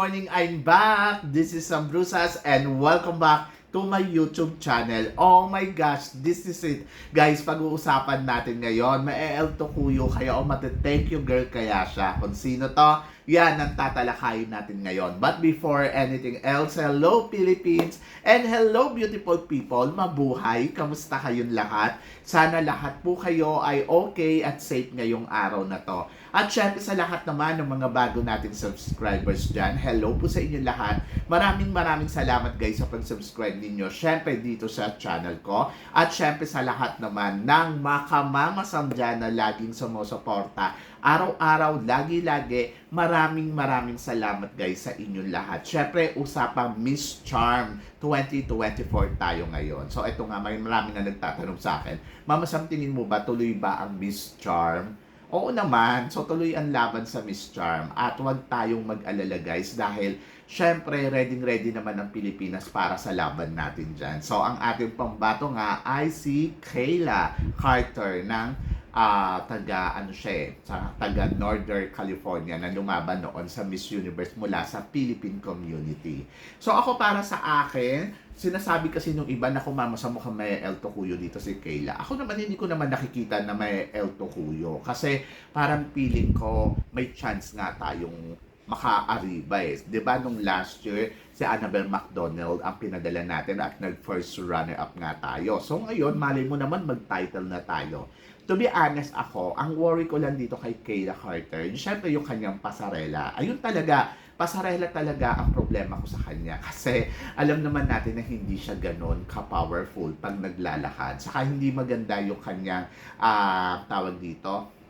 Morning! I'm back! This is Sam Brusas and welcome back to my YouTube channel. Oh my gosh, this is it. Guys, pag-uusapan natin ngayon, ma-el to kuyo kaya o mati-thank you girl kaya siya. Kung sino to, yan ang tatalakayin natin ngayon. But before anything else, hello Philippines and hello beautiful people. Mabuhay! Kamusta kayong lahat? Sana lahat po kayo ay okay at safe ngayong araw na to. At syempre sa lahat naman ng mga bago nating subscribers dyan, hello po sa inyo lahat. Maraming maraming salamat guys sa pag-subscribe ninyo. Syempre dito sa channel ko. At syempre sa lahat naman ng makamamasam dyan na laging sumusuporta. Araw-araw, lagi-lagi, maraming maraming salamat guys sa inyong lahat. Syempre, usapang Miss Charm 2024 tayo ngayon. So ito nga, may maraming na nagtatanong sa akin, Mama Sam, tingin mo ba tuloy ba ang Miss Charm? Oo naman, so tuloy ang laban sa Miss Charm at huwag tayong mag-alala guys dahil syempre ready ready naman ang Pilipinas para sa laban natin dyan. So ang ating pambato nga ay si Kayla Carter ng ah, taga ano siya eh, taga Northern California na lumaban noon sa Miss Universe mula sa Philippine community. So ako para sa akin, sinasabi kasi nung iba na kumama sa mukhang may El Tocuyo dito si Kayla. Ako naman hindi ko naman nakikita na may El Tocuyo kasi parang feeling ko may chance nga tayong maka-arriba eh. 'Di ba nung last year si Annabelle McDonald ang pinadala natin at nag-first runner-up nga tayo. So ngayon, malay mo naman mag-title na tayo. To be honest ako, ang worry ko lang dito kay Kayla Carter, syempre yung kanyang pasarela. Ayun talaga, pasarela talaga ang problema ko sa kanya. Kasi alam naman natin na hindi siya ganun ka-powerful pag naglalakad. Saka hindi maganda yung kanyang ah, tawag dito,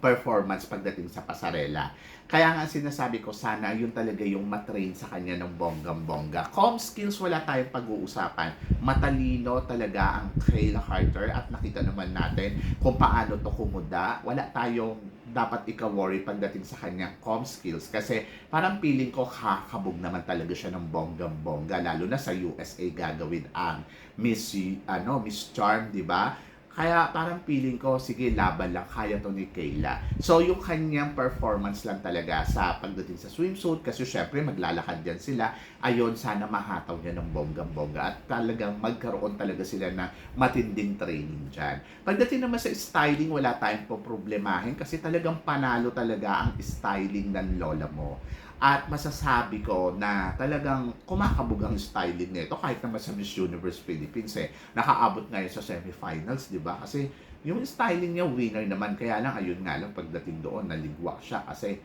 performance pagdating sa pasarela. Kaya nga sinasabi ko, sana yun talaga yung matrain sa kanya ng bonggang-bongga. Com skills, wala tayong pag-uusapan. Matalino talaga ang Kayla Carter at nakita naman natin kung paano to kumuda. Wala tayong dapat ika-worry pagdating sa kanyang com skills kasi parang feeling ko kakabog naman talaga siya ng bonggang-bongga lalo na sa USA gagawin ang Miss ano Miss Charm, di ba? Kaya parang feeling ko, sige, laban lang, kaya to ni Kayla. So, yung kanyang performance lang talaga sa pagdating sa swimsuit, kasi syempre maglalakad yan sila, ayon sana mahataw niya ng bonggang-bongga at talagang magkaroon talaga sila ng matinding training dyan. Pagdating naman sa styling, wala tayong poproblemahin kasi talagang panalo talaga ang styling ng lola mo. At masasabi ko na talagang kumakabog ang styling nito kahit naman sa Miss Universe Philippines eh. Nakaabot ngayon sa semifinals, di ba? Kasi yung styling niya winner naman. Kaya lang, ayun nga lang, pagdating doon, naligwa siya. Kasi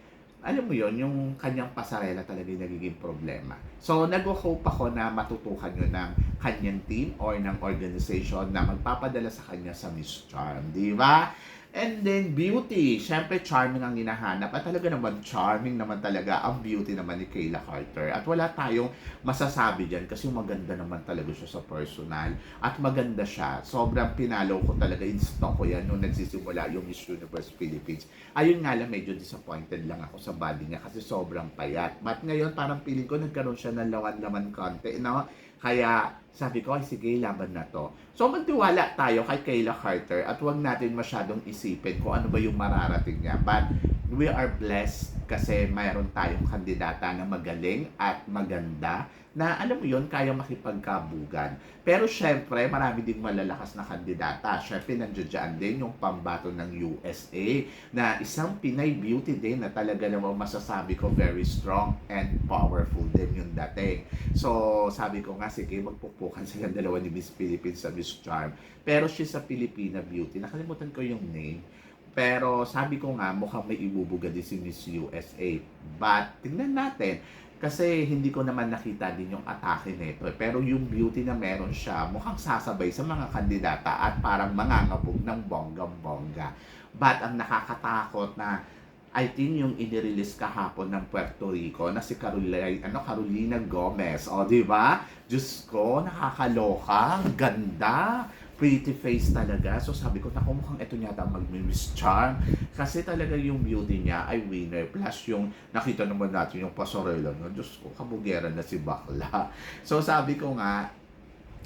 alam mo yon yung kanyang pasarela talaga yung nagiging problema. So, nag-hope ako na matutukan yun ng kanyang team or ng organization na magpapadala sa kanya sa Miss Charm. Di ba? And then, beauty. Siyempre, charming ang hinahanap. At talaga naman, charming naman talaga ang beauty naman ni Kayla Carter. At wala tayong masasabi dyan kasi maganda naman talaga siya sa personal. At maganda siya. Sobrang pinalo ko talaga. Instant ko yan nung nagsisimula yung Miss Universe Philippines. Ayun nga lang, medyo disappointed lang ako sa body niya kasi sobrang payat. But ngayon, parang feeling ko nagkaroon siya ng lawan-laman konti. No? Kaya sabi ko, ay sige, laban na to. So magtiwala tayo kay Kayla Carter at huwag natin masyadong isipin kung ano ba yung mararating niya. But we are blessed kasi mayroon tayong kandidata na magaling at maganda na alam mo yon kaya makipagkabugan. Pero syempre, marami ding malalakas na kandidata. Syempre, nandiyan din yung pambato ng USA na isang Pinay beauty din na talaga namang masasabi ko very strong and powerful din yung dating. So, sabi ko nga, sige, magpupukan sila dalawa ni Miss Philippines sa Miss Charm. Pero she's a Filipina beauty. Nakalimutan ko yung name. Pero sabi ko nga, mukhang may ibubuga din si Miss USA. But, tingnan natin. Kasi hindi ko naman nakita din yung atake nito. eh. Pero yung beauty na meron siya, mukhang sasabay sa mga kandidata at parang mangangabog ng bonggang-bongga. But ang nakakatakot na I think yung inirelease kahapon ng Puerto Rico na si Carolina, ano, Carolina Gomez. O, di ba? Diyos ko, nakakaloka. Ganda pretty face talaga. So sabi ko, naku mukhang ito yata mag-miss charm. Kasi talaga yung beauty niya ay winner. Plus yung nakita naman natin yung pasarela no? Diyos ko, kabugera na si Bakla. So sabi ko nga,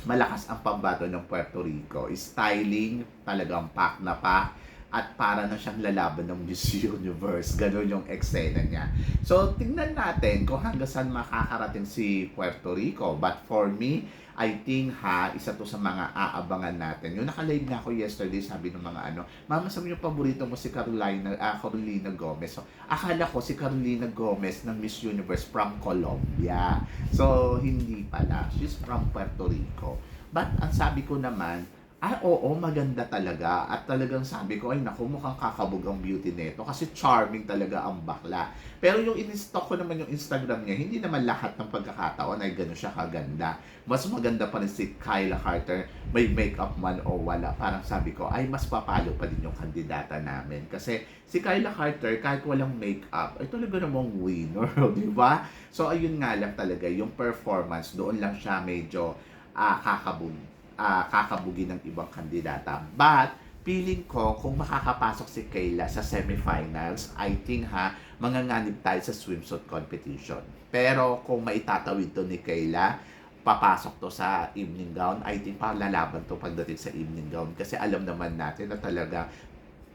malakas ang pambato ng Puerto Rico. Styling, talagang pack na pack. At para na siyang lalaban ng Miss Universe. Ganon yung eksena niya. So, tingnan natin kung hanggang saan makakarating si Puerto Rico. But for me, I think ha, isa to sa mga aabangan natin. Yung nakalive nga ako yesterday, sabi ng mga ano, Mama, sabi yung paborito mo si Carolina, ah, Carolina Gomez. So, akala ko si Carolina Gomez ng Miss Universe from Colombia. So, hindi pala. She's from Puerto Rico. But ang sabi ko naman, ah, oo, maganda talaga. At talagang sabi ko, ay naku, mukhang kakabog ang beauty nito. Kasi charming talaga ang bakla. Pero yung in-stock ko naman yung Instagram niya, hindi naman lahat ng pagkakataon ay gano'n siya kaganda. Mas maganda pa rin si Kyla Carter, may makeup man o wala. Parang sabi ko, ay mas papalo pa din yung kandidata namin. Kasi si Kyla Carter, kahit walang makeup, ay talaga namang winner, di ba? So ayun nga lang talaga, yung performance, doon lang siya medyo ah, kakabog ah, kakabugin ng ibang kandidata. But, feeling ko, kung makakapasok si Kayla sa semifinals, I think ha, manganganib tayo sa swimsuit competition. Pero, kung maitatawid to ni Kayla, papasok to sa evening gown, I think lalaban to pagdating sa evening gown. Kasi alam naman natin na talaga,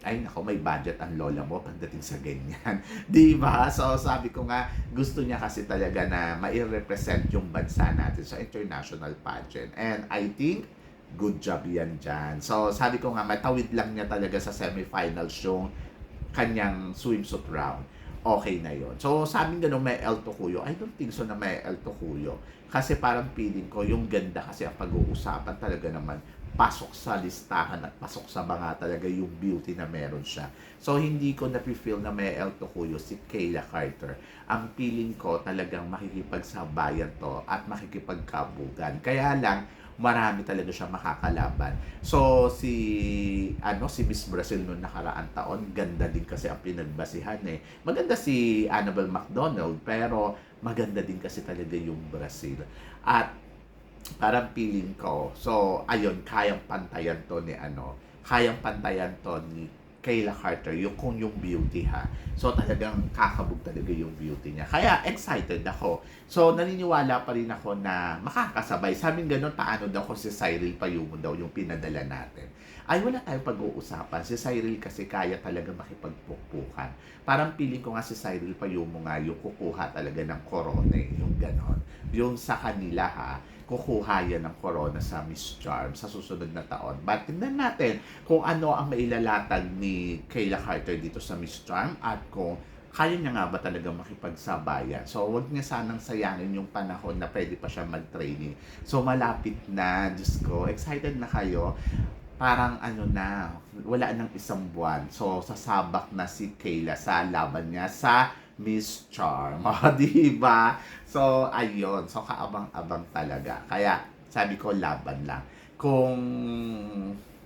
ay nako, may budget ang lola mo pagdating sa ganyan. Di ba? So, sabi ko nga, gusto niya kasi talaga na mai-represent yung bansa natin sa international pageant. And I think, good job yan dyan. So, sabi ko nga, matawid lang niya talaga sa semifinals yung kanyang swimsuit round. Okay na yon. So, sabi nga nung may El Tocuyo, I don't think so na may El Tocuyo. Kasi parang feeling ko, yung ganda kasi ang pag-uusapan talaga naman, pasok sa listahan at pasok sa mga talaga yung beauty na meron siya. So, hindi ko na-feel na may El Tocuyo si Kayla Carter. Ang feeling ko talagang makikipagsabayan to at makikipagkabugan. Kaya lang, marami talaga siya makakalaban. So, si, ano, si Miss Brazil noong nakaraang taon, ganda din kasi ang pinagbasihan eh. Maganda si Annabelle McDonald, pero maganda din kasi talaga yung Brazil. At parang feeling ko, so, ayun, kayang pantayan to ni ano, kayang pantayan to ni Kayla Carter, yung kung yung beauty ha. So talagang kakabog talaga yung beauty niya. Kaya excited ako. So naniniwala pa rin ako na makakasabay. Sabi ganun, paano daw ko si Cyril Payumo daw yung pinadala natin. Ay wala tayong pag-uusapan. Si Cyril kasi kaya talaga makipagpukpukan. Parang piling ko nga si Cyril Payumo nga yung kukuha talaga ng corona eh, yung ganon. Yung sa kanila ha, kukuha yan ng corona sa Miss Charm sa susunod na taon. But tingnan natin kung ano ang mailalatag ni Kayla Carter dito sa Miss Charm at kung kaya niya nga ba talaga makipagsabayan. So, wag niya sanang sayangin yung panahon na pwede pa siya mag-training. So, malapit na. Diyos ko, excited na kayo. Parang ano na, wala nang isang buwan. So, sasabak na si Kayla sa laban niya sa Miss Charm. O, di ba? So, ayun. So, kaabang-abang talaga. Kaya, sabi ko, laban lang. Kung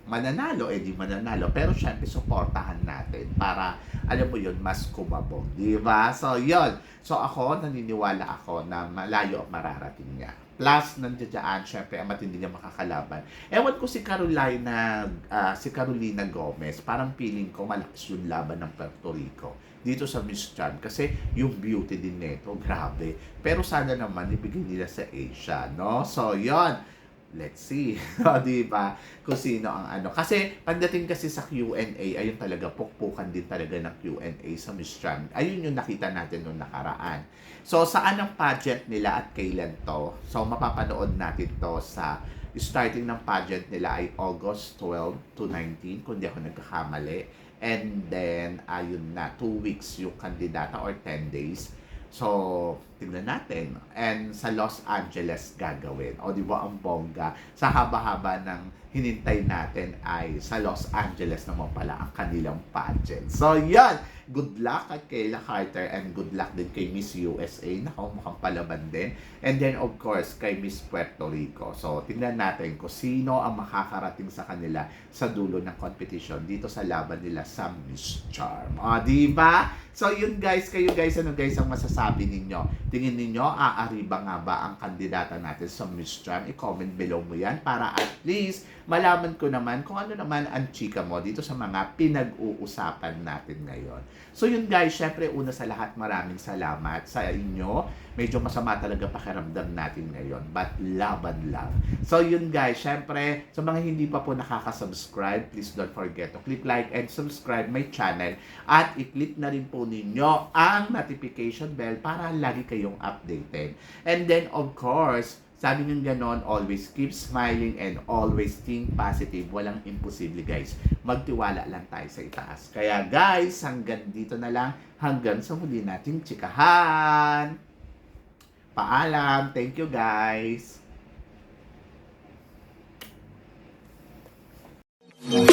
mananalo, eh mananalo. Pero syempre, supportahan natin para, alam mo yun, mas kumabog. Di ba? So, yun. So, ako, naniniwala ako na malayo mararating niya. Plus, nandiyan syempre, ang matindi niya makakalaban. Ewan ko si Carolina, ah, si Carolina Gomez, parang feeling ko malakas yung laban ng Puerto Rico dito sa Miss Chan kasi yung beauty din nito, grabe. Pero sana naman ibigay nila sa Asia, no? So, yon Let's see. O, di ba? Kung sino ang ano. Kasi, pagdating kasi sa Q&A, ayun talaga, pukpukan din talaga ng Q&A sa Miss Chan. Ayun yung nakita natin noong nakaraan. So, saan ang pageant nila at kailan to? So, mapapanood natin to sa starting ng pageant nila ay August 12 to 19, kung di ako nagkakamali. And then, ayun na, 2 weeks yung kandidata or 10 days. So, tignan natin. And sa Los Angeles gagawin. O di ba ang bongga? Sa haba-haba ng hinintay natin ay sa Los Angeles naman pala ang kanilang pageant. So, yan! Good luck kay Kayla Carter and good luck din kay Miss USA. Nako, mukhang palaban din. And then, of course, kay Miss Puerto Rico. So, tingnan natin kung sino ang makakarating sa kanila sa dulo ng competition dito sa laban nila sa Miss Charm. O, di ba? So yun guys, kayo guys, ano guys ang masasabi ninyo? Tingin ninyo, aariba nga ba ang kandidata natin sa Miss Tram? I-comment below mo yan para at least malaman ko naman kung ano naman ang chika mo dito sa mga pinag-uusapan natin ngayon. So yun guys, syempre una sa lahat maraming salamat sa inyo. Medyo masama talaga pakiramdam natin ngayon, but laban lang. So yun guys, syempre sa mga hindi pa po nakaka-subscribe, please don't forget to click like and subscribe my channel at i-click na rin po ninyo ang notification bell para lagi kayong updated. And then of course, sabi ng ganon, always keep smiling and always think positive. Walang imposible guys. Magtiwala lang tayo sa itaas. Kaya guys, hanggang dito na lang. Hanggang sa muli nating chikahan. Paalam. Thank you guys. Thank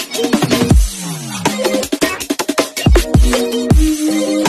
you.